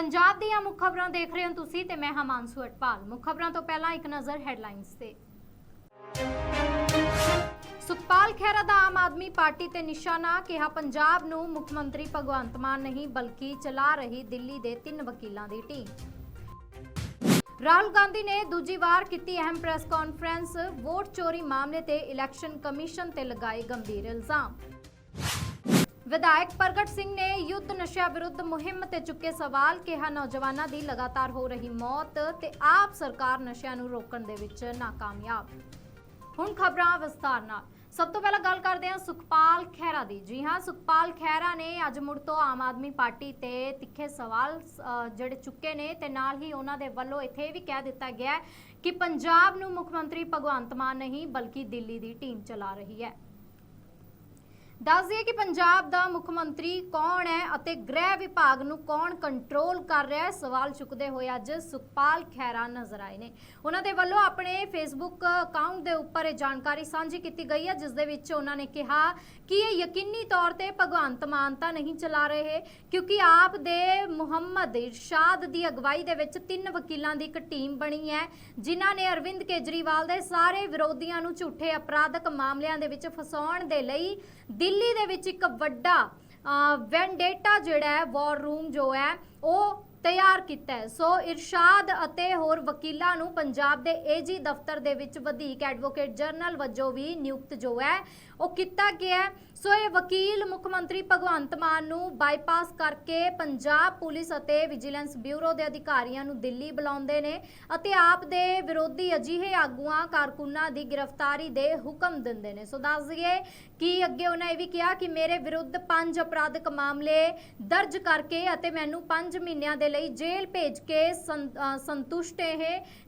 ਪੰਜਾਬ ਦੀਆਂ ਮੁੱਖ ਖਬਰਾਂ ਦੇਖ ਰਹੇ ਹੋ ਤੁਸੀਂ ਤੇ ਮੈਂ ਹਮਾਂਸੂ ਅਟਪਾਲ ਮੁੱਖ ਖਬਰਾਂ ਤੋਂ ਪਹਿਲਾਂ ਇੱਕ ਨਜ਼ਰ ਹੈਡਲਾਈਨਸ ਤੇ। ਸੁਖਪਾਲ ਖਹਿਰਾ ਦਾ ਆਮ ਆਦਮੀ ਪਾਰਟੀ ਤੇ ਨਿਸ਼ਾਨਾ, ਕਿਹਾ ਪੰਜਾਬ ਨੂੰ ਮੁੱਖ ਮੰਤਰੀ ਭਗਵੰਤ ਮਾਨ ਨਹੀਂ, ਬਲਕਿ ਚਲਾ ਰਹੀ ਦਿੱਲੀ ਦੇ ਤਿੰਨ ਵਕੀਲਾਂ ਦੀ ਟੀਮ। ਰਾਹੁਲ ਗਾਂਧੀ ਨੇ ਦੂਜੀ ਵਾਰ ਕੀਤੀ ਅਹਿਮ ਪ੍ਰੈਸ ਕਾਨਫਰੰਸ, ਵੋਟ ਚੋਰੀ ਮਾਮਲੇ ਤੇ ਇਲੈਕਸ਼ਨ ਕਮਿਸ਼ਨ ਤੇ ਲਗਾਏ ਗੰਭੀਰ ਇਲਜ਼ਾਮ। ਵਿਧਾਇਕ ਪ੍ਰਗਟ ਸਿੰਘ ਨੇ ਯੁੱਧ ਨਸ਼ਾ ਵਿਰੁੱਧ ਮੁਹਿੰਮ ਤੇ ਚੁੱਕੇ ਸਵਾਲ ਕਿਹਾ, ਨੌਜਵਾਨਾਂ ਦੀ ਲਗਾਤਾਰ ਹੋ ਰਹੀ ਮੌਤ ਤੇ ਆਪ ਸਰਕਾਰ ਨਸ਼ਿਆਂ ਨੂੰ ਰੋਕਣ ਦੇ ਵਿੱਚ ਨਾਕਾਮਯਾਬ। ਹੁਣ ਖਬਰਾਂ ਵਿਸਤਾਰ ਨਾਲ। ਸਭ ਤੋਂ ਪਹਿਲਾਂ ਗੱਲ ਕਰਦੇ ਹਾਂ ਸੁਖਪਾਲ ਖਹਿਰਾ ਦੀ। ਜੀ ਹਾਂ, ਸੁਖਪਾਲ ਖਹਿਰਾ ਨੇ ਅੱਜ ਮੁੜ ਤੋਂ ਆਮ ਆਦਮੀ ਪਾਰਟੀ ਤੇ ਤਿੱਖੇ ਸਵਾਲ ਜਿਹੜੇ ਚੁੱਕੇ ਨੇ ਤੇ ਨਾਲ ਹੀ ਉਹਨਾਂ ਦੇ ਵੱਲੋਂ ਇੱਥੇ ਵੀ ਕਹਿ ਦਿੱਤਾ ਗਿਆ ਕਿ ਪੰਜਾਬ ਨੂੰ ਮੁੱਖ ਮੰਤਰੀ ਭਗਵੰਤ ਮਾਨ ਨਹੀਂ, ਬਲਕਿ ਦਿੱਲੀ ਦੀ ਟੀਮ ਚਲਾ ਰਹੀ ਹੈ। ਦੱਸ ਦਈਏ ਕਿ ਪੰਜਾਬ ਦਾ ਮੁੱਖ ਮੰਤਰੀ ਕੌਣ ਹੈ ਅਤੇ ਗ੍ਰਹਿ ਵਿਭਾਗ ਨੂੰ ਕੌਣ ਕੰਟਰੋਲ ਕਰ ਰਿਹਾ ਹੈ? ਸਵਾਲ ਚੁੱਕਦੇ ਹੋਏ ਅੱਜ ਸੁਖਪਾਲ ਖਹਿਰਾ ਨਜ਼ਰ ਆਏ ਨੇ। ਉਹਨਾਂ ਦੇ ਵੱਲੋਂ ਆਪਣੇ ਫੇਸਬੁੱਕ ਅਕਾਊਂਟ ਦੇ ਉੱਪਰ ਇਹ ਜਾਣਕਾਰੀ ਸਾਂਝੀ ਕੀਤੀ ਗਈ ਹੈ, ਜਿਸ ਦੇ ਵਿੱਚ ਉਹਨਾਂ ਨੇ ਕਿਹਾ ਕਿ ਇਹ ਯਕੀਨੀ ਤੌਰ ਤੇ ਭਗਵੰਤ ਮਾਨ ਤਾਂ ਨਹੀਂ ਚਲਾ ਰਹੇ, ਕਿਉਂਕਿ ਆਪ ਦੇ ਮੁਹੰਮਦ ਇਰਸ਼ਾਦ ਦੀ ਅਗਵਾਈ ਦੇ ਵਿੱਚ ਤਿੰਨ ਵਕੀਲਾਂ ਦੀ ਇੱਕ ਟੀਮ ਬਣੀ ਹੈ, ਜਿਨ੍ਹਾਂ ਨੇ ਅਰਵਿੰਦ ਕੇਜਰੀਵਾਲ ਦੇ ਸਾਰੇ ਵਿਰੋਧੀਆਂ ਨੂੰ ਝੂਠੇ ਅਪਰਾਧਕ ਮਾਮਲਿਆਂ ਦੇ ਵਿੱਚ ਫਸਾਉਣ ਦੇ ਲਈ ਦਿੱਲੀ ਦੇ ਵਿੱਚ ਇੱਕ ਵੱਡਾ ਵੈਂਡੇਟਾ ਜਿਹੜਾ ਹੈ ਵਾਰ ਰੂਮ ਜੋ ਹੈ, ਉਹ ਤਿਆਰ ਕੀਤਾ ਹੈ। ਸੋ ਇਰਸ਼ਾਦ ਅਤੇ ਹੋਰ ਵਕੀਲਾਂ ਨੂੰ ਪੰਜਾਬ ਦੇ ਏਜੀ ਦਫ਼ਤਰ ਦੇ ਵਿੱਚ ਵਧੀਕ ਐਡਵੋਕੇਟ ਜਨਰਲ ਵਜੋਂ ਵੀ ਨਿਯੁਕਤ ਜੋ ਹੈ, ਉਹ ਕੀਤਾ ਗਿਆ ਸੋ ਇਹ ਵਕੀਲ ਮੁੱਖ ਮੰਤਰੀ ਭਗਵੰਤ ਮਾਨ ਨੂੰ ਬਾਈਪਾਸ ਕਰਕੇ ਪੰਜਾਬ ਪੁਲਿਸ ਅਤੇ ਵਿਜੀਲੈਂਸ ਬਿਊਰੋ ਦੇ ਅਧਿਕਾਰੀਆਂ ਨੂੰ ਦਿੱਲੀ ਬੁਲਾਉਂਦੇ ਨੇ ਅਤੇ ਆਪ ਦੇ ਵਿਰੋਧੀ ਅਜਿਹੇ ਆਗੂਆਂ, ਕਾਰਕੁਨਾਂ ਦੀ ਗ੍ਰਿਫਤਾਰੀ ਦੇ ਹੁਕਮ ਦਿੰਦੇ ਨੇ। ਸੋ ਦੱਸ ਦਈਏ ਕਿ ਅੱਗੇ ਉਹਨਾਂ ਇਹ ਵੀ ਕਿਹਾ ਕਿ ਮੇਰੇ ਵਿਰੁੱਧ ਪੰਜ ਅਪਰਾਧਿਕ ਮਾਮਲੇ ਦਰਜ ਕਰਕੇ ਅਤੇ ਮੈਨੂੰ 5 ਮਹੀਨਿਆਂ ਦੇ ਲਈ ਜੇਲ੍ਹ ਭੇਜ ਕੇ ਸੰਤੁਸ਼ਟ ਇਹ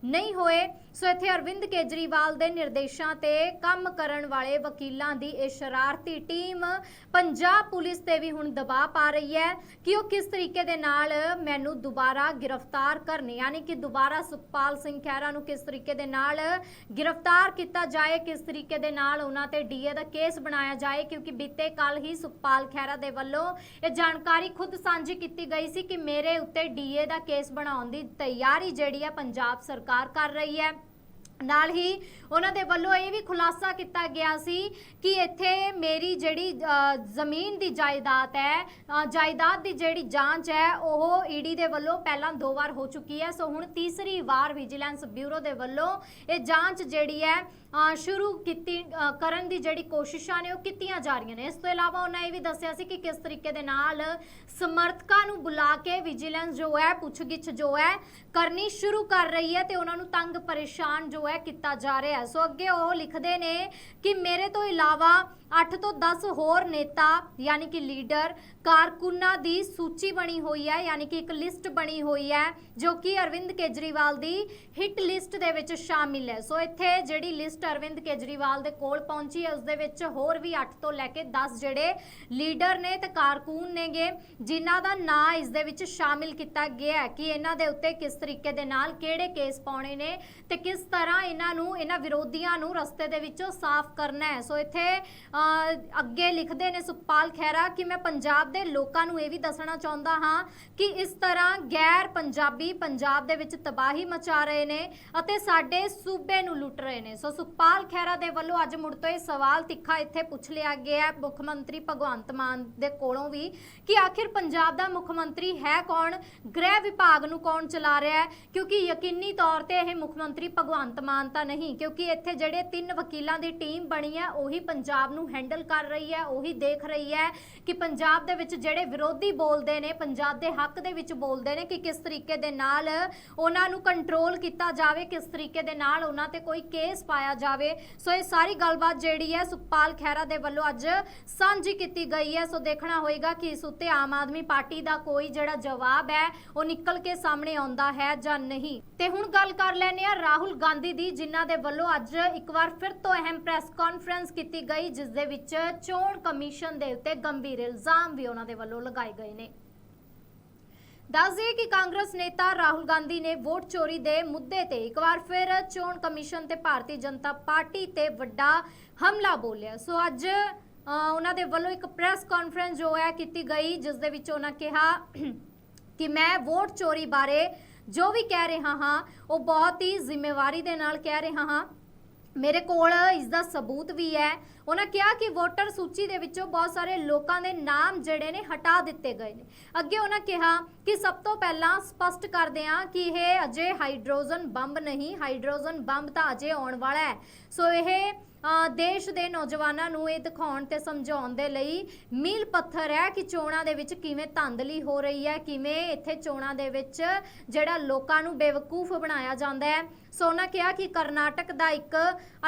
ਨਹੀਂ ਹੋਏ। ਸੋ ਇੱਥੇ ਅਰਵਿੰਦ ਕੇਜਰੀਵਾਲ ਦੇ ਨਿਰਦੇਸ਼ਾਂ ਤੇ ਕੰਮ ਕਰਨ ਵਾਲੇ ਵਕੀਲਾਂ ਦੀ ਇਹ ਸ਼ਰਾਰਤੀ ਟੀਮ ਪੰਜਾਬ ਪੁਲਿਸ ਤੇ ਵੀ ਹੁਣ ਦਬਾਅ ਪਾ ਰਹੀ ਹੈ ਕਿ ਉਹ ਕਿਸ ਤਰੀਕੇ ਦੇ ਨਾਲ ਮੈਨੂੰ ਦੁਬਾਰਾ ਗ੍ਰਿਫਤਾਰ ਕਰਨ, ਯਾਨੀ ਕਿ ਦੁਬਾਰਾ ਸੁਖਪਾਲ ਸਿੰਘ ਖਹਿਰਾ ਨੂੰ ਕਿਸ ਤਰੀਕੇ ਦੇ ਨਾਲ ਗ੍ਰਿਫਤਾਰ ਕੀਤਾ ਜਾਏ, ਕਿਸ ਤਰੀਕੇ ਦੇ ਨਾਲ ਉਹਨਾਂ ਤੇ ਡੀਏ ਦਾ ਕੇਸ ਬਣਾ ਬਣਾਇਆ ਜਾਏ ਕਿਉਂਕਿ ਬੀਤੇ ਕੱਲ ਹੀ ਸੁਖਪਾਲ ਖਹਿਰਾ ਦੇ ਵੱਲੋਂ ਇਹ ਜਾਣਕਾਰੀ ਖੁਦ ਸਾਂਝੀ ਕੀਤੀ ਗਈ ਸੀ ਕਿ ਮੇਰੇ ਉੱਤੇ ਡੀਏ ਦਾ ਕੇਸ ਬਣਾਉਣ ਦੀ ਤਿਆਰੀ ਜਿਹੜੀ ਹੈ ਪੰਜਾਬ ਸਰਕਾਰ ਕਰ ਰਹੀ ਹੈ। ਨਾਲ ਹੀ ਉਹਨਾਂ ਦੇ ਵੱਲੋਂ ਇਹ ਵੀ ਖੁਲਾਸਾ ਕੀਤਾ ਗਿਆ ਸੀ ਕਿ ਇੱਥੇ ਮੇਰੀ ਜਿਹੜੀ ਜ਼ਮੀਨ ਦੀ ਜਾਇਦਾਦ ਹੈ ਜਾਇਦਾਦ ਦੀ ਜਿਹੜੀ ਜਾਂਚ ਹੈ, ਉਹ ਈਡੀ ਦੇ ਵੱਲੋਂ ਪਹਿਲਾਂ ਦੋ ਵਾਰ ਹੋ ਚੁੱਕੀ ਹੈ। ਸੋ ਹੁਣ ਤੀਸਰੀ ਵਾਰ ਵਿਜੀਲੈਂਸ ਬਿਊਰੋ ਦੇ ਵੱਲੋਂ ਇਹ ਜਾਂਚ ਜਿਹੜੀ ਹੈ ਸ਼ੁਰੂ ਕੀਤੀ ਕਰਨ ਦੀ ਜਿਹੜੀ ਕੋਸ਼ਿਸ਼ਾਂ ਨੇ ਉਹ ਕੀਤੀਆਂ ਜਾ ਰਹੀਆਂ ਨੇ। ਇਸ ਤੋਂ ਇਲਾਵਾ ਉਹਨਾਂ ਇਹ ਵੀ ਦੱਸਿਆ ਸੀ ਕਿ ਕਿਸ ਤਰੀਕੇ ਦੇ ਨਾਲ ਸਮਰਥਕਾਂ ਨੂੰ ਬੁਲਾ ਕੇ ਵਿਜੀਲੈਂਸ ਜੋ ਹੈ, ਪੁੱਛਗਿੱਛ ਜੋ ਹੈ, ਕਰਨੀ ਸ਼ੁਰੂ ਕਰ ਰਹੀ ਹੈ ਤੇ ਉਹਨਾਂ ਨੂੰ ਤੰਗ ਪਰੇਸ਼ਾਨ ਜੋ ਹੈ ਕੀਤਾ ਜਾ ਰਿਹਾ ਹੈ। ਸੋ ਅੱਗੇ ਉਹ ਲਿਖਦੇ ਨੇ ਕਿ ਮੇਰੇ ਤੋਂ ਇਲਾਵਾ 8 ਤੋਂ 10 ਹੋਰ ਨੇਤਾ, ਯਾਨੀ ਕਿ ਲੀਡਰ, ਕਾਰਕੁਨਾਂ ਦੀ ਸੂਚੀ ਬਣੀ ਹੋਈ ਹੈ, ਯਾਨੀ ਕਿ ਇੱਕ ਲਿਸਟ ਬਣੀ ਹੋਈ ਹੈ, ਜੋ ਕਿ ਅਰਵਿੰਦ ਕੇਜਰੀਵਾਲ ਦੀ ਹਿੱਟ ਲਿਸਟ ਦੇ ਵਿੱਚ ਸ਼ਾਮਿਲ ਹੈ। ਸੋ ਇੱਥੇ ਜਿਹੜੀ ਲਿਸਟ ਅਰਵਿੰਦ ਕੇਜਰੀਵਾਲ ਦੇ ਕੋਲ ਪਹੁੰਚੀ ਹੈ ਉਸ ਦੇ ਵਿੱਚ ਹੋਰ ਵੀ 8 ਤੋਂ ਲੈ ਕੇ 10 ਜਿਹੜੇ ਲੀਡਰ ਨੇ ਤੇ ਕਾਰਕੁਨ ਨੇਗੇ, ਜਿਨ੍ਹਾਂ ਦਾ ਨਾਂ ਇਸ ਦੇ ਵਿੱਚ ਸ਼ਾਮਿਲ ਕੀਤਾ ਗਿਆ ਹੈ ਕਿ ਇਹਨਾਂ ਦੇ ਉੱਤੇ ਕਿਸ ਤਰੀਕੇ ਦੇ ਨਾਲ ਕਿਹੜੇ ਕੇਸ ਪਾਉਣੇ ਨੇ ਤੇ ਕਿਸ ਤਰ੍ਹਾਂ ਇਹਨਾਂ ਨੂੰ, ਇਹਨਾਂ ਵਿਰੋਧੀਆਂ ਨੂੰ ਰਸਤੇ ਦੇ ਵਿੱਚੋਂ ਸਾਫ਼ ਕਰਨਾ ਹੈ। ਸੋ ਇੱਥੇ ਅੱਗੇ ਲਿਖਦੇ ਨੇ ਸੁਖਪਾਲ ਖਹਿਰਾ ਕਿ ਮੈਂ ਪੰਜਾਬ ਦੇ ਲੋਕਾਂ ਨੂੰ ਇਹ ਵੀ ਦੱਸਣਾ ਚਾਹੁੰਦਾ ਹਾਂ ਕਿ ਇਸ ਤਰ੍ਹਾਂ ਗੈਰ ਪੰਜਾਬੀ ਪੰਜਾਬ ਦੇ ਵਿੱਚ ਤਬਾਹੀ ਮਚਾ ਰਹੇ ਨੇ ਅਤੇ ਸਾਡੇ ਸੂਬੇ ਨੂੰ ਲੁੱਟ ਰਹੇ ਨੇ। ਸੋ ਸੁਖਪਾਲ ਖਹਿਰਾ ਦੇ ਵੱਲੋਂ ਅੱਜ ਮੁੜ ਤੋਂ ਇਹ ਸਵਾਲ ਤਿੱਖਾ ਇੱਥੇ ਪੁੱਛ ਲਿਆ ਗਿਆ ਹੈ। ਮੁੱਖ ਮੰਤਰੀ ਭਗਵੰਤ ਮਾਨ ਦੇ ਕੋਲੋਂ ਵੀ ਕਿ ਆਖਿਰ ਪੰਜਾਬ ਦਾ ਮੁੱਖ ਮੰਤਰੀ ਹੈ ਕੌਣ? ਗ੍ਰਹਿ ਵਿਭਾਗ ਨੂੰ ਕੌਣ ਚਲਾ ਰਿਹਾ ਹੈ? ਕਿਉਂਕਿ ਯਕੀਨੀ ਤੌਰ ਤੇ ਇਹ ਮੁੱਖ ਮੰਤਰੀ ਭਗਵੰਤ ਮਾਨ ਨਹੀਂ, ਕਿਉਂਕਿ ਇੱਥੇ ਜਿਹੜੇ ਤਿੰਨ ਵਕੀਲਾਂ ਦੀ ਟੀਮ ਬਣੀ ਹੈ, ਉਹੀ ਪੰਜਾਬ ਨੂੰ ਹੈਂਡਲ ਕਰ ਰਹੀ ਹੈ, ਉਹੀ ਦੇਖ ਰਹੀ ਹੈ ਕਿ ਪੰਜਾਬ ਦੇ ਵਿੱਚ ਜਿਹੜੇ ਵਿਰੋਧੀ ਬੋਲਦੇ ਨੇ, ਪੰਜਾਬ ਦੇ ਹੱਕ ਦੇ ਵਿੱਚ ਬੋਲਦੇ ਨੇ ਕਿ ਕਿਸ ਤਰੀਕੇ ਦੇ ਨਾਲ ਉਹਨਾਂ ਨੂੰ ਕੰਟਰੋਲ ਕੀਤਾ ਜਾਵੇ, ਕਿਸ ਤਰੀਕੇ ਦੇ ਨਾਲ ਉਹਨਾਂ ਤੇ ਕੋਈ ਕੇਸ ਪਾਇਆ ਜਾਵੇ। ਸੋ ਇਹ ਸਾਰੀ ਗੱਲਬਾਤ ਜਿਹੜੀ ਹੈ, ਸੁਖਪਾਲ ਖਹਿਰਾ ਦੇ ਵੱਲੋਂ ਅੱਜ ਸਾਂਝੀ ਕੀਤੀ ਗਈ ਹੈ। ਸੋ ਦੇਖਣਾ ਹੋਏਗਾ ਕਿ ਇਸ ਉੱਤੇ ਆਮ ਆਦਮੀ ਪਾਰਟੀ ਦਾ ਕੋਈ ਜਿਹੜਾ ਜਵਾਬ ਹੈ, ਉਹ ਨਿਕਲ ਕੇ ਸਾਹਮਣੇ ਆਉਂਦਾ ਹੈ ਜਾਂ ਨਹੀਂ। ਤੇ ਹੁਣ ਗੱਲ ਕਰ ਲੈਨੇ ਆ ਰਾਹੁਲ ਗਾਂਧੀ ਦੀ, ਜਿਨ੍ਹਾਂ ਦੇ ਵੱਲੋਂ ਅੱਜ ਇੱਕ ਵਾਰ ਫਿਰ ਤੋਂ ਅਹਿਮ ਪ੍ਰੈਸ ਕਾਨਫਰੰਸ ਕੀਤੀ ਗਈ, ਜਿਸ ਦੇ ਵਿੱਚ ਚੋਣ ਕਮਿਸ਼ਨ ਦੇ ਉੱਤੇ ਗੰਭੀਰ ਇਲਜ਼ਾਮ ਵੀ ਉਹਨਾਂ ਦੇ ਵੱਲੋਂ ਲਗਾਏ ਗਏ ਨੇ। ਦੱਸ ਦਈਏ ਕਿ ਕਾਂਗਰਸ ਨੇਤਾ ਰਾਹੁਲ ਗਾਂਧੀ ਨੇ ਵੋਟ ਚੋਰੀ ਦੇ ਮੁੱਦੇ ਤੇ ਇੱਕ ਵਾਰ ਫਿਰ ਚੋਣ ਕਮਿਸ਼ਨ ਤੇ ਭਾਰਤੀ ਜਨਤਾ ਪਾਰਟੀ ਤੇ ਵੱਡਾ ਹਮਲਾ ਬੋਲਿਆ। ਸੋ ਅੱਜ ਉਹਨਾਂ ਦੇ ਵੱਲੋਂ ਇੱਕ ਪ੍ਰੈਸ ਕਾਨਫਰੰਸ ਜੋ ਹੈ, ਕੀਤੀ ਗਈ, ਜਿਸ ਦੇ ਵਿੱਚ ਉਹਨਾਂ ਕਿਹਾ ਕਿ ਮੈਂ ਵੋਟ ਚੋਰੀ ਬਾਰੇ ਜੋ ਵੀ ਕਹਿ ਰਿਹਾ ਹਾਂ, ਉਹ ਬਹੁਤ ਹੀ ਜ਼ਿੰਮੇਵਾਰੀ ਦੇ ਨਾਲ ਕਹਿ ਰਿਹਾ ਹਾਂ। ਮੇਰੇ ਕੋਲ ਇਸ ਦਾ ਸਬੂਤ ਵੀ ਹੈ। ਉਹਨਾਂ ਕਿਹਾ ਕਿ ਵੋਟਰ ਸੂਚੀ ਦੇ ਵਿੱਚੋਂ ਬਹੁਤ ਸਾਰੇ ਲੋਕਾਂ ਦੇ ਨਾਮ ਜਿਹੜੇ ਨੇ ਹਟਾ ਦਿੱਤੇ ਗਏ ਨੇ। ਅੱਗੇ ਉਹਨਾਂ ਕਿਹਾ ਕਿ ਸਭ ਤੋਂ ਪਹਿਲਾਂ ਸਪਸ਼ਟ ਕਰਦੇ ਹਾਂ ਕਿ ਇਹ ਅਜੇ ਹਾਈਡਰੋਜਨ ਬੰਬ ਨਹੀਂ, ਹਾਈਡਰੋਜਨ ਬੰਬ ਤਾਂ ਅਜੇ ਆਉਣ ਵਾਲਾ ਹੈ। ਸੋ ਇਹ ਦੇਸ਼ ਦੇ ਨੌਜਵਾਨਾਂ ਨੂੰ ਇਹ ਦਿਖਾਉਣ ਤੇ ਸਮਝਾਉਣ ਦੇ ਲਈ ਮੀਲ ਪੱਥਰ ਹੈ ਕਿ ਚੋਣਾਂ ਦੇ ਵਿੱਚ ਕਿਵੇਂ ਧੰਦਲੀ ਹੋ ਰਹੀ ਹੈ, ਕਿਵੇਂ ਇੱਥੇ ਚੋਣਾਂ ਦੇ ਵਿੱਚ ਜਿਹੜਾ ਲੋਕਾਂ ਨੂੰ ਬੇਵਕੂਫ ਬਣਾਇਆ ਜਾਂਦਾ ਹੈ। ਸੋ ਉਹਨਾਂ ਕਿਹਾ ਕਿ ਕਰਨਾਟਕ ਦਾ ਇੱਕ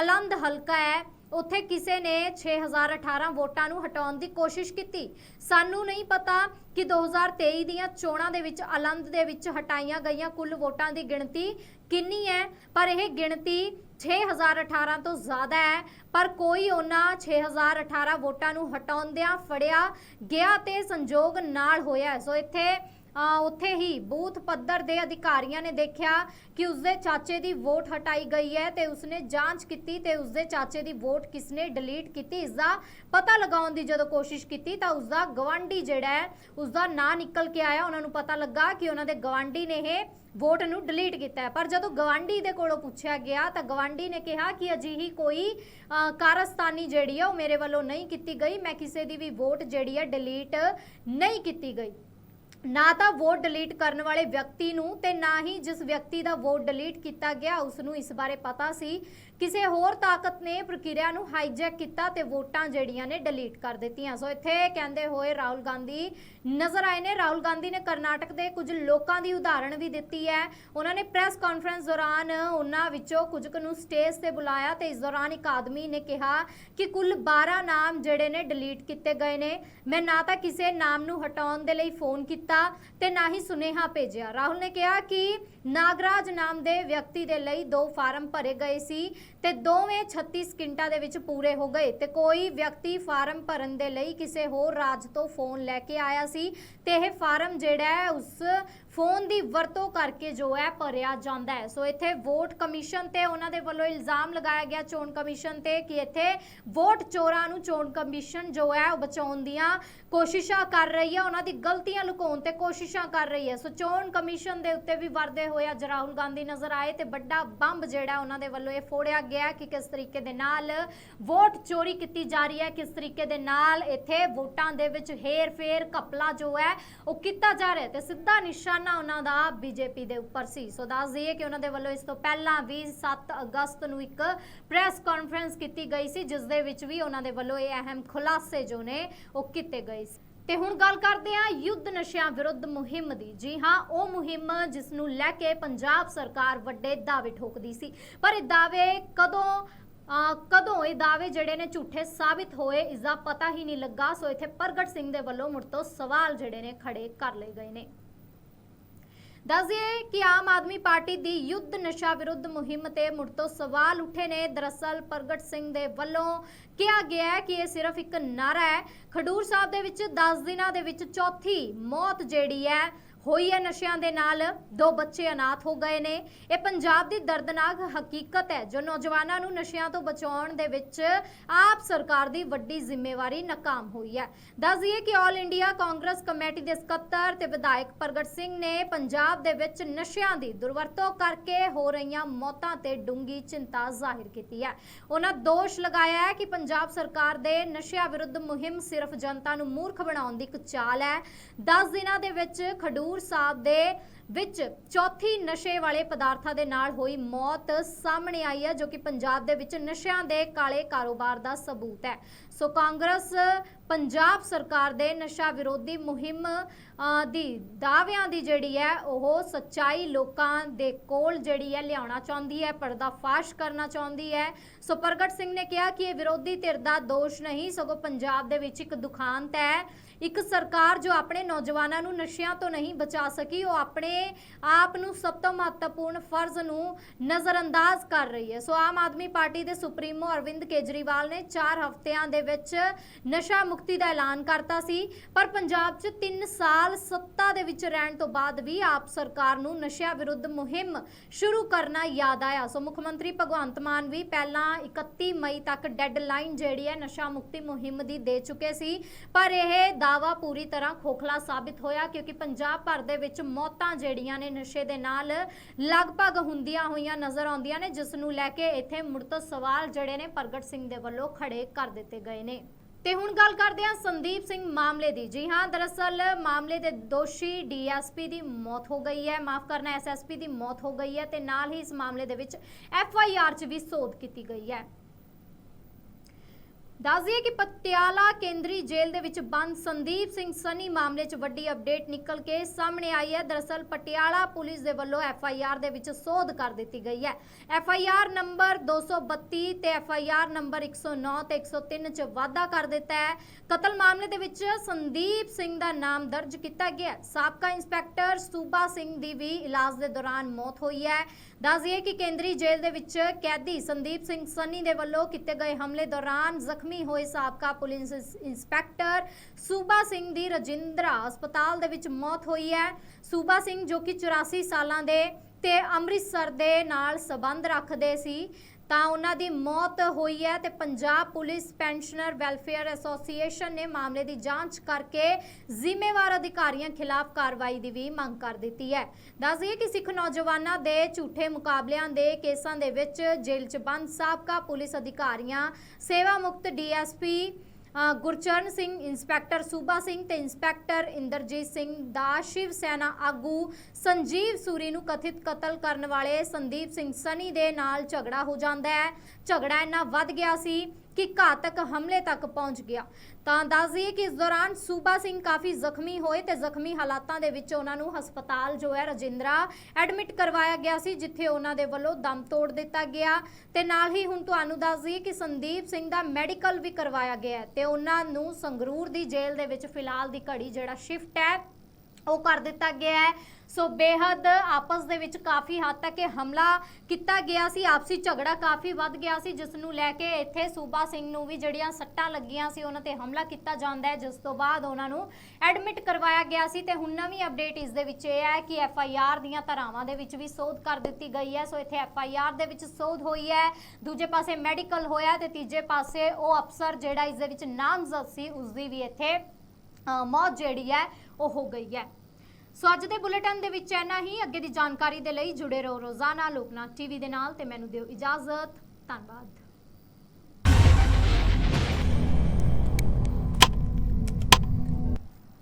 ਅਲੰਦ ਹਲਕਾ ਹੈ। ਉੱਥੇ ਕਿਸੇ ਨੇ 6018 ਵੋਟਾਂ ਨੂੰ ਹਟਾਉਣ ਦੀ ਕੋਸ਼ਿਸ਼ ਕੀਤੀ। ਸਾਨੂੰ ਨਹੀਂ ਪਤਾ ਕਿ 2023 ਦੀਆਂ ਚੋਣਾਂ ਦੇ ਵਿੱਚ ਅਲੰਦ ਦੇ ਵਿੱਚ ਹਟਾਈਆਂ ਗਈਆਂ ਕੁੱਲ ਵੋਟਾਂ ਦੀ ਗਿਣਤੀ ਕਿੰਨੀ ਹੈ, ਪਰ ਇਹ ਗਿਣਤੀ 6018 ਤੋਂ ਜ਼ਿਆਦਾ ਹੈ, ਪਰ ਕੋਈ ਉਹਨਾਂ 6018 ਵੋਟਾਂ ਨੂੰ ਹਟਾਉਂਦਿਆਂ ਫੜਿਆ ਗਿਆ ਤੇ ਸੰਜੋਗ ਨਾਲ ਹੋਇਆ ਸੋ ਇੱਥੇ ਉੱਥੇ ਹੀ ਬੂਥ ਪੱਧਰ ਦੇ ਅਧਿਕਾਰੀਆਂ ਨੇ ਦੇਖਿਆ ਕਿ ਉਸਦੇ ਚਾਚੇ ਦੀ ਵੋਟ ਹਟਾਈ ਗਈ ਹੈ ਤੇ ਉਸਨੇ ਜਾਂਚ ਕੀਤੀ ਤੇ ਉਸਦੇ ਚਾਚੇ ਦੀ ਵੋਟ ਕਿਸਨੇ ਡਿਲੀਟ ਕੀਤੀ ਇਸ ਦਾ ਪਤਾ ਲਗਾਉਣ ਦੀ ਜਦੋਂ ਕੋਸ਼ਿਸ਼ ਕੀਤੀ ਤਾਂ ਉਸਦਾ ਗਵਾਂਢੀ ਜਿਹੜਾ ਹੈ ਉਸਦਾ ਨਾਂ ਨਿਕਲ ਕੇ ਆਇਆ। ਉਹਨਾਂ ਨੂੰ ਪਤਾ ਲੱਗਾ ਕਿ ਉਹਨਾਂ ਦੇ ਗਵਾਂਢੀ ਨੇ ਇਹ ਵੋਟ ਨੂੰ ਡਿਲੀਟ ਕੀਤਾ ਪਰ ਜਦੋਂ ਗਵਾਂਢੀ ਦੇ ਕੋਲੋਂ ਪੁੱਛਿਆ ਗਿਆ ਤਾਂ ਗਵਾਂਢੀ ਨੇ ਕਿਹਾ ਕਿ ਅਜਿਹੀ ਕੋਈ ਅ, ਕਾਰਸਤਾਨੀ ਜਿਹੜੀ ਹੈ ਉਹ ਮੇਰੇ ਵੱਲੋਂ ਨਹੀਂ ਕੀਤੀ ਗਈ। ਮੈਂ ਕਿਸੇ ਦੀ ਵੀ ਵੋਟ ਜਿਹੜੀ ਹੈ ਡਿਲੀਟ ਨਹੀਂ ਕੀਤੀ ਗਈ। ਨਾ ਤਾਂ ਵੋਟ ਡਿਲੀਟ ਕਰਨ ਵਾਲੇ ਵਿਅਕਤੀ ਨੂੰ ਤੇ ਨਾ ਹੀ ਜਿਸ ਵਿਅਕਤੀ ਦਾ ਵੋਟ ਡਿਲੀਟ ਕੀਤਾ ਗਿਆ, ਉਸ ਨੂੰ ਇਸ ਬਾਰੇ ਪਤਾ ਸੀ। ਕਿਸੇ ਹੋਰ ਤਾਕਤ ਨੇ ਪ੍ਰਕਿਰਿਆ ਨੂੰ ਹਾਈਜੈਕ ਕੀਤਾ ਤੇ ਵੋਟਾਂ ਜਿਹੜੀਆਂ ਨੇ ਡਿਲੀਟ ਕਰ ਦਿੱਤੀਆਂ। ਸੋ ਇੱਥੇ ਕਹਿੰਦੇ ਹੋਏ ਰਾਹੁਲ ਗਾਂਧੀ ਨਜ਼ਰ ਆਏ ਨੇ। ਰਾਹੁਲ ਗਾਂਧੀ ਨੇ ਕਰਨਾਟਕ ਦੇ ਕੁਝ ਲੋਕਾਂ ਦੀ ਉਦਾਹਰਣ ਵੀ ਦਿੱਤੀ ਹੈ। ਉਹਨਾਂ ਨੇ ਪ੍ਰੈਸ ਕਾਨਫਰੰਸ ਦੌਰਾਨ ਉਹਨਾਂ ਵਿੱਚੋਂ ਕੁਝ ਕੁ ਨੂੰ ਸਟੇਜ ਤੇ ਬੁਲਾਇਆ ਤੇ ਇਸ ਦੌਰਾਨ ਇੱਕ ਆਦਮੀ ਨੇ ਕਿਹਾ ਕਿ ਕੁੱਲ 12 ਨਾਮ ਜਿਹੜੇ ਨੇ ਡਿਲੀਟ ਕੀਤੇ ਗਏ ਨੇ। ਮੈਂ ਨਾ ਤਾਂ ਕਿਸੇ ਨਾਮ ਨੂੰ ਹਟਾਉਣ ਦੇ ਲਈ ਫੋਨ ਕੀਤਾ ਤੇ ਨਾ ਹੀ ਸੁਨੇਹਾ ਭੇਜਿਆ। ਰਾਹੁਲ ਨੇ ਕਿਹਾ ਕਿ ਨਾਗਰਾਜ ਨਾਮ ਦੇ ਵਿਅਕਤੀ ਦੇ ਲਈ ਦੋ ਫਾਰਮ ਭਰੇ ਗਏ ਸੀ। ਤੇ ਦੋਵੇਂ 36 ਸਕਿੰਟਾਂ ਦੇ ਵਿੱਚ ਪੂਰੇ ਹੋ ਗਏ ਤੇ ਕੋਈ ਵਿਅਕਤੀ ਫਾਰਮ ਭਰਨ ਦੇ ਲਈ ਕਿਸੇ ਹੋਰ ਰਾਜ ਤੋਂ ਫੋਨ ਲੈ ਕੇ ਆਇਆ ਸੀ ਤੇ ਇਹ ਫਾਰਮ ਜਿਹੜਾ ਹੈ, ਉਸ ਫੋਨ ਦੀ ਵਰਤੋਂ ਕਰਕੇ ਜੋ ਹੈ ਭਰਿਆ ਜਾਂਦਾ ਹੈ। ਸੋ ਇੱਥੇ ਵੋਟ ਕਮਿਸ਼ਨ ਤੇ ਉਹਨਾਂ ਦੇ ਵੱਲੋਂ ਇਲਜ਼ਾਮ ਲਗਾਇਆ ਗਿਆ ਚੋਣ ਕਮਿਸ਼ਨ ਤੇ ਕਿ ਇੱਥੇ ਵੋਟ ਚੋਰਾਂ ਨੂੰ ਚੋਣ ਕਮਿਸ਼ਨ ਜੋ ਹੈ ਉਹ ਬਚਾਉਣ ਦੀਆਂ ਕੋਸ਼ਿਸ਼ਾਂ ਕਰ ਰਹੀ ਹੈ। ਉਹਨਾਂ ਦੀ ਗਲਤੀਆਂ ਲੁਕਾਉਣ ਤੇ ਕੋਸ਼ਿਸ਼ਾਂ ਕਰ ਰਹੀ ਹੈ। ਸੋ ਚੋਣ ਕਮਿਸ਼ਨ ਦੇ ਉੱਤੇ ਵੀ ਵਰਦੇ ਹੋਏ ਅੱਜ ਰਾਹੁਲ ਗਾਂਧੀ ਨਜ਼ਰ ਆਏ ਤੇ ਵੱਡਾ ਬੰਬ ਜਿਹੜਾ ਉਹਨਾਂ ਦੇ ਵੱਲੋਂ ਇਹ ਫੋੜਿਆ ਗਿਆ ਕਿ ਕਿਸ ਤਰੀਕੇ ਦੇ ਨਾਲ ਵੋਟ ਚੋਰੀ ਕੀਤੀ ਜਾ ਰਹੀ ਹੈ, ਕਿਸ ਤਰੀਕੇ ਦੇ ਨਾਲ ਇੱਥੇ ਵੋਟਾਂ ਦੇ ਵਿੱਚ ਹੇਰ ਫੇਰ ਕਪਲਾ ਜੋ ਹੈ ਉਹ ਕੀਤਾ ਜਾ ਰਿਹਾ ਹੈ ਤੇ ਸਿੱਧਾ ਨਿਸ਼ਾਨ ਉਹਨਾਂ ਦਾ ਬੀਜੇਪੀ ਦੇ ਉੱਪਰ ਸੀ। ਸੋ ਦੱਸ ਦਈਏ ਕਿ ਉਹਨਾਂ ਦੇ ਵੱਲੋਂ ਇਸ ਤੋਂ ਪਹਿਲਾਂ ਵੀ 7 ਅਗਸਤ ਨੂੰ ਇੱਕ ਪ੍ਰੈਸ ਕਾਨਫਰੰਸ ਕੀਤੀ ਗਈ ਸੀ, ਜਿਸ ਦੇ ਵਿੱਚ ਵੀ ਉਹਨਾਂ ਦੇ ਵੱਲੋਂ ਇਹ ਅਹਿਮ ਖੁਲਾਸੇ ਜੋ ਨੇ, ਉਹ ਕੀਤੇ ਗਏ ਸੀ। ਤੇ ਹੁਣ ਗੱਲ ਕਰਦੇ ਹਾਂ ਯੁੱਧ ਨਸ਼ਿਆਂ ਵਿਰੁੱਧ ਮੁਹਿੰਮ ਦੀ। ਜੀ ਹਾਂ, ਉਹ ਮੁਹਿੰਮ ਜਿਸ ਨੂੰ ਲੈ ਕੇ ਪੰਜਾਬ ਸਰਕਾਰ ਵੱਡੇ ਦਾਅਵੇ ਠੋਕਦੀ ਸੀ। ਪਰ ਇਹ ਦਾਅਵੇ ਕਦੋਂ ਅਹ ਕਦੋਂ ਇਹ ਦਾਅਵੇ ਜਿਹੜੇ ਨੇ ਝੂਠੇ ਸਾਬਿਤ ਹੋਏ ਇਸ ਦਾ ਪਤਾ ਹੀ ਨਹੀਂ ਲੱਗਾ। ਸੋ ਇੱਥੇ ਪ੍ਰਗਟ ਸਿੰਘ ਦੇ ਵੱਲੋਂ ਮੁੜ ਤੋਂ ਸਵਾਲ ਜਿਹੜੇ ਨੇ ਖੜੇ ਕਰ ਲਏ ਗਏ ਨੇ। ਦੱਸ ਦਈਏ ਕਿ ਆਮ ਆਦਮੀ ਪਾਰਟੀ ਦੀ ਯੁੱਧ ਨਸ਼ਾ ਵਿਰੁੱਧ ਮੁਹਿੰਮ ਤੇ ਮੁੜ ਤੋਂ ਸਵਾਲ ਉੱਠੇ ਨੇ। ਦਰਅਸਲ ਪ੍ਰਗਟ ਸਿੰਘ ਦੇ ਵੱਲੋਂ ਕਿਹਾ ਗਿਆ ਹੈ ਕਿ ਇਹ ਸਿਰਫ ਇੱਕ ਨਾਰਾ ਹੈ। ਖਡੂਰ ਸਾਹਿਬ ਦੇ ਵਿੱਚ 10 ਦਿਨਾਂ ਦੇ ਵਿੱਚ ਚੌਥੀ ਮੌਤ ਜਿਹੜੀ ਹੈ ਹੋਈ ਹੈ ਨਸ਼ਿਆਂ ਦੇ ਨਾਲ। ਦੋ ਬੱਚੇ ਅਨਾਥ ਹੋ ਗਏ ਨੇ। ਇਹ ਪੰਜਾਬ ਦੀ ਦਰਦਨਾਕ ਹਕੀਕਤ ਹੈ, ਜੋ ਨੌਜਵਾਨਾਂ ਨੂੰ ਨਸ਼ਿਆਂ ਤੋਂ ਬਚਾਉਣ ਦੇ ਵਿੱਚ ਆਪ ਸਰਕਾਰ ਦੀ ਵੱਡੀ ਜ਼ਿੰਮੇਵਾਰੀ ਨਾਕਾਮ ਹੋਈ ਹੈ। ਦੱਸ ਦਈਏ ਕਿ ਆਲ ਇੰਡੀਆ ਕਾਂਗਰਸ ਕਮੇਟੀ ਦੇ ਸਕੱਤਰ ਤੇ ਵਿਧਾਇਕ ਪ੍ਰਗਟ ਸਿੰਘ ਨੇ ਪੰਜਾਬ ਦੇ ਵਿੱਚ ਨਸ਼ਿਆਂ ਦੀ ਦੁਰਵਰਤੋਂ ਕਰਕੇ ਹੋ ਰਹੀਆਂ ਮੌਤਾਂ ਤੇ ਡੂੰਗੀ ਚਿੰਤਾ ਜ਼ਾਹਿਰ ਕੀਤੀ ਹੈ। ਉਹਨਾਂ ਦੋਸ਼ ਲਗਾਇਆ ਹੈ ਕਿ ਪੰਜਾਬ ਸਰਕਾਰ ਦੇ ਨਸ਼ਿਆਂ ਵਿਰੁੱਧ ਮੁਹਿੰਮ ਸਿਰਫ ਜਨਤਾ ਨੂੰ ਮੂਰਖ ਬਣਾਉਣ ਦੀ ਇੱਕ ਚਾਲ ਹੈ। 10 ਦਿਨਾਂ ਦੇ ਵਿੱਚ ਖਡੂਰ ਸਾਹਿਬ ਦੇ ਵਿੱਚ ਚੌਥੀ ਨਸ਼ੇ ਵਾਲੇ ਪਦਾਰਥਾਂ ਦੇ ਨਾਲ ਹੋਈ ਮੌਤ ਸਾਹਮਣੇ ਆਈ ਹੈ, ਜੋ ਕਿ ਪੰਜਾਬ ਦੇ ਵਿੱਚ ਨਸ਼ਿਆਂ ਦੇ ਕਾਲੇ ਕਾਰੋਬਾਰ ਦਾ ਸਬੂਤ ਹੈ। ਸੋ ਕਾਂਗਰਸ, ਪੰਜਾਬ ਸਰਕਾਰ ਦੇ ਨਸ਼ਾ ਵਿਰੋਧੀ ਮੁਹਿੰਮ ਦੀ ਦਾਅਵਿਆਂ ਦੀ ਜਿਹੜੀ ਹੈ, ਉਹ ਸੱਚਾਈ ਲੋਕਾਂ ਦੇ ਕੋਲ ਜਿਹੜੀ ਹੈ ਲਿਆਉਣਾ ਚਾਹੁੰਦੀ ਹੈ, ਪਰਦਾਫਾਸ਼ ਕਰਨਾ ਚਾਹੁੰਦੀ ਹੈ। ਸੋ ਪ੍ਰਗਟ ਸਿੰਘ ਨੇ ਕਿਹਾ ਕਿ ਇਹ ਵਿਰੋਧੀ ਧਿਰ ਦਾ ਦੋਸ਼ ਨਹੀਂ, ਸਗੋਂ ਪੰਜਾਬ ਦੇ ਵਿੱਚ ਇੱਕ ਦੁਖਾਂਤ ਹੈ। ਇੱਕ ਸਰਕਾਰ ਜੋ ਆਪਣੇ ਨੌਜਵਾਨਾਂ ਨੂੰ ਨਸ਼ਿਆਂ ਤੋਂ ਨਹੀਂ ਬਚਾ ਸਕੀ, ਉਹ ਆਪਣੇ ਆਪ ਨੂੰ ਸਭ ਤੋਂ ਮਹੱਤਵਪੂਰਨ ਫਰਜ਼ ਨੂੰ ਨਜ਼ਰਅੰਦਾਜ਼ ਕਰ ਰਹੀ ਹੈ। ਸੋ ਆਮ ਆਦਮੀ ਪਾਰਟੀ ਦੇ ਸੁਪਰੀਮੋ ਅਰਵਿੰਦ ਕੇਜਰੀਵਾਲ ਨੇ 4 ਹਫ਼ਤਿਆਂ ਦੇ ਵਿੱਚ ਨਸ਼ਾ ਮੁਕਤੀ ਦਾ ਐਲਾਨ ਕਰਤਾ ਸੀ, ਪਰ ਪੰਜਾਬ 'ਚ 3 ਸਾਲ ਸੱਤਾ ਦੇ ਵਿੱਚ ਰਹਿਣ ਤੋਂ ਬਾਅਦ ਵੀ ਆਪ ਸਰਕਾਰ ਨੂੰ ਨਸ਼ਿਆਂ ਵਿਰੁੱਧ ਮੁਹਿੰਮ ਸ਼ੁਰੂ ਕਰਨਾ ਯਾਦ ਆਇਆ। ਸੋ ਮੁੱਖ ਮੰਤਰੀ ਭਗਵੰਤ ਮਾਨ ਵੀ ਪਹਿਲਾਂ 31 ਮਈ ਤੱਕ ਡੈਡਲਾਈਨ ਜਿਹੜੀ ਹੈ ਨਸ਼ਾ ਮੁਕਤੀ ਮੁਹਿੰਮ ਦੀ ਦੇ ਚੁੱਕੇ ਸੀ, ਪਰ ਇਹ ਦਾਵਾ ਪੂਰੀ ਤਰ੍ਹਾਂ ਖੋਖਲਾ ਸਾਬਿਤ ਹੋਇਆ ਕਿਉਂਕਿ ਪੰਜਾਬ ਭਰ ਦੇ ਵਿੱਚ ਮੌਤਾਂ ਜਿਹੜੀਆਂ ਨੇ ਨਸ਼ੇ ਦੇ ਨਾਲ ਲਗਭਗ ਹੁੰਦੀਆਂ ਹੋਈਆਂ ਨਜ਼ਰ ਆਉਂਦੀਆਂ ਨੇ, ਜਿਸ ਨੂੰ ਲੈ ਕੇ ਇੱਥੇ ਮੁੜ ਸਵਾਲ ਜਿਹੜੇ ਨੇ ਪ੍ਰਗਟ ਸਿੰਘ ਦੇ ਵੱਲੋਂ ਖੜੇ ਕਰ ਦਿੱਤੇ ਗਏ ਨੇ। ਤੇ ਹੁਣ ਗੱਲ ਕਰਦੇ ਹਾਂ ਸੰਦੀਪ ਸਿੰਘ ਮਾਮਲੇ ਦੀ। ਜੀ ਹਾਂ, ਦਰਅਸਲ ਮਾਮਲੇ ਦੇ ਦੋਸ਼ੀ ਡੀਐਸਪੀ ਦੀ ਮੌਤ ਹੋ ਗਈ ਹੈ। ਮਾਫ ਕਰਨਾ, ਐਸਐਸਪੀ ਦੀ ਮੌਤ ਹੋ ਗਈ ਹੈ ਤੇ ਨਾਲ ਹੀ ਇਸ ਮਾਮਲੇ ਦੇ ਵਿੱਚ ਐਫਆਈਆਰ 'ਚ ਵੀ ਸੋਧ ਕੀਤੀ ਗਈ ਹੈ। ਦੱਸਦੀਏ ਕਿ ਪਟਿਆਲਾ ਕੇਂਦਰੀ ਜੇਲ੍ਹ ਦੇ ਵਿੱਚ ਬੰਦ ਸੰਦੀਪ ਸਿੰਘ ਸਨੀ ਮਾਮਲੇ 'ਚ ਵੱਡੀ ਅਪਡੇਟ ਨਿਕਲ ਕੇ ਸਾਹਮਣੇ ਆਈ ਹੈ। ਦਰਅਸਲ ਪਟਿਆਲਾ ਪੁਲਿਸ ਦੇ ਵੱਲੋਂ ਐਫ ਆਈ ਆਰ ਦੇ ਵਿੱਚ ਸੋਧ ਕਰ ਦਿੱਤੀ ਗਈ ਹੈ। ਐਫ ਆਈ ਆਰ ਨੰਬਰ 232 ਤੇ ਆਰ ਨੰਬਰ 109 ਤੇ 103 'ਚ ਵਾਧਾ ਕਰ ਦਿੱਤਾ ਹੈ। ਕਤਲ ਮਾਮਲੇ ਦੇ ਵਿੱਚ ਸੰਦੀਪ ਸਿੰਘ ਦਾ ਨਾਮ ਦਰਜ ਕੀਤਾ ਗਿਆ ਸਾਬਕਾ ਇੰਸਪੈਕਟਰ ਸੂਬਾ ਸਿੰਘ ਦੀ ਵੀ ਇਲਾਜ ਦੇ ਦੌਰਾਨ ਮੌਤ ਹੋਈ ਹੈ। ਦੱਸ ਕਿ ਕੇਂਦਰੀ ਜੇਲ੍ਹ ਦੇ ਵਿੱਚ ਕੈਦੀ ਸੰਦੀਪ ਸਿੰਘ ਸਨੀ ਦੇ ਵੱਲੋਂ ਕੀਤੇ ਗਏ ਹਮਲੇ ਦੌਰਾਨ ਜ਼ਖਮੀ ਹੋਏ ਸਾਬਕਾ ਪੁਲਿਸ ਇੰਸਪੈਕਟਰ ਸੂਬਾ ਸਿੰਘ ਦੀ ਰਜਿੰਦਰਾ ਹਸਪਤਾਲ ਦੇ ਵਿੱਚ ਮੌਤ ਹੋਈ ਹੈ। ਸੂਬਾ ਸਿੰਘ ਜੋ ਕਿ 84 ਸਾਲਾਂ ਦੇ ਤੇ ਅੰਮ੍ਰਿਤਸਰ ਦੇ ਨਾਲ ਸਬੰਧ ਰੱਖਦੇ ਸੀ। ਤਾਂ ਉਹਨਾਂ ਦੀ ਮੌਤ ਹੋਈ ਹੈ ਤੇ Punjab police pensioner welfare association ਨੇ ਮਾਮਲੇ ਦੀ ਜਾਂਚ ਕਰਕੇ ਜ਼ਿੰਮੇਵਾਰ ਅਧਿਕਾਰੀਆਂ ਖਿਲਾਫ ਕਾਰਵਾਈ ਦੀ ਵੀ ਮੰਗ ਕਰ ਦਿੱਤੀ ਹੈ। ਦੱਸ ਦਈਏ ਕਿ ਸਿੱਖ ਨੌਜਵਾਨਾਂ ਦੇ ਝੂਠੇ ਮੁਕਾਬਲਿਆਂ ਦੇ ਕੇਸਾਂ ਦੇ ਵਿੱਚ ਜੇਲ੍ਹ 'ਚ ਬੰਦ ਸਾਬਕਾ ਪੁਲਿਸ ਅਧਿਕਾਰੀਆਂ ਸੇਵਾ ਮੁਕਤ ਡੀਐਸਪੀ ਅ, ਗੁਰਚਰਨ ਸਿੰਘ, ਇੰਸਪੈਕਟਰ ਸੂਬਾ ਸਿੰਘ ਤੇ ਇੰਸਪੈਕਟਰ ਇੰਦਰਜੀਤ ਸਿੰਘ ਦਾ ਸ਼ਿਵ ਸੈਨਾ ਆਗੂ ਸੰਜੀਵ ਸੂਰੀ ਨੂੰ ਕਥਿਤ ਕਤਲ ਕਰਨ ਵਾਲੇ ਸੰਦੀਪ ਸਿੰਘ ਸਨੀ ਦੇ ਨਾਲ ਝਗੜਾ ਹੋ ਜਾਂਦਾ ਹੈ। ਝਗੜਾ ਇੰਨਾ ਵੱਧ ਗਿਆ ਸੀ ਕਿ ਘਾਤਕ ਹਮਲੇ ਤੱਕ ਪਹੁੰਚ ਗਿਆ। ਤਾਂ ਦੱਸ ਦਈਏ ਕਿ ਇਸ ਦੌਰਾਨ ਸੂਬਾ ਸਿੰਘ ਕਾਫੀ ਜ਼ਖਮੀ ਹੋਏ ਤੇ ਜ਼ਖਮੀ ਹਾਲਾਤਾਂ ਦੇ ਵਿੱਚ ਉਹਨਾਂ ਨੂੰ ਹਸਪਤਾਲ ਜੋ ਹੈ ਰਜਿੰਦਰਾ ਐਡਮਿਟ ਕਰਵਾਇਆ ਗਿਆ ਸੀ, ਜਿੱਥੇ ਉਹਨਾਂ ਦੇ ਵੱਲੋਂ ਦਮ ਤੋੜ ਦਿੱਤਾ ਗਿਆ। ਤੇ ਨਾਲ ਹੀ ਹੁਣ ਤੁਹਾਨੂੰ ਦੱਸ ਦਈਏ ਕਿ ਸੰਦੀਪ ਸਿੰਘ ਦਾ ਮੈਡੀਕਲ ਵੀ ਕਰਵਾਇਆ ਗਿਆ ਹੈ ਤੇ ਉਹਨਾਂ ਨੂੰ ਸੰਗਰੂਰ ਦੀ ਜੇਲ੍ਹ ਦੇ ਵਿੱਚ ਫਿਲਹਾਲ ਦੀ ਘੜੀ ਜਿਹੜਾ ਸ਼ਿਫਟ ਹੈ ਉਹ ਕਰ ਦਿੱਤਾ ਗਿਆ ਹੈ। ਸੋ ਬੇਹੱਦ ਆਪਸ ਦੇ ਵਿੱਚ ਕਾਫੀ ਹੱਦ ਤੱਕ ਇਹ ਹਮਲਾ ਕੀਤਾ ਗਿਆ ਸੀ। ਆਪਸੀ ਝਗੜਾ ਕਾਫੀ ਵੱਧ ਗਿਆ ਸੀ, ਜਿਸ ਨੂੰ ਲੈ ਕੇ ਇੱਥੇ ਸੂਬਾ ਸਿੰਘ ਨੂੰ ਵੀ ਜਿਹੜੀਆਂ ਸੱਟਾਂ ਲੱਗੀਆਂ ਸੀ, ਉਹਨਾਂ ਤੇ ਹਮਲਾ ਕੀਤਾ ਜਾਂਦਾ ਹੈ, ਜਿਸ ਤੋਂ ਬਾਅਦ ਉਹਨਾਂ ਨੂੰ ਐਡਮਿਟ ਕਰਵਾਇਆ ਗਿਆ ਸੀ। ਤੇ ਹੁਣ ਨਵੀਂ ਅਪਡੇਟ ਇਸ ਦੇ ਵਿੱਚ ਇਹ ਹੈ ਕਿ ਐਫ ਆਈ ਆਰ ਦੀਆਂ ਧਾਰਾਵਾਂ ਦੇ ਵਿੱਚ ਵੀ ਸੋਧ ਕਰ ਦਿੱਤੀ ਗਈ ਹੈ। ਸੋ ਇੱਥੇ ਐਫ ਆਈ ਆਰ ਦੇ ਵਿੱਚ ਸੋਧ ਹੋਈ ਹੈ। ਦੂਜੇ ਪਾਸੇ ਮੈਡੀਕਲ ਹੋਇਆ ਤੇ ਤੀਜੇ ਪਾਸੇ ਉਹ ਅਫਸਰ ਜਿਹੜਾ ਇਸ ਦੇ ਵਿੱਚ ਨਾਮਜ਼ਦ ਸੀ, ਉਸ ਦੀ ਵੀ ਇੱਥੇ ਮੌਤ ਜਿਹੜੀ ਹੈ, ਉਹ ਹੋ ਗਈ ਹੈ। ਸੋ ਅੱਜ ਦੇ ਬੁਲੇਟਿਨ ਦੇ ਵਿੱਚ ਇੰਨਾ ਹੀ। ਅੱਗੇ ਦੀ ਜਾਣਕਾਰੀ ਦੇ ਲਈ ਜੁੜੇ ਰਹੋ ਰੋਜ਼ਾਨਾ ਲੋਕਨਾਥ ਟੀਵੀ ਦੇ ਨਾਲ ਤੇ ਮੈਨੂੰ ਦਿਓ ਇਜਾਜ਼ਤ। ਧੰਨਵਾਦ।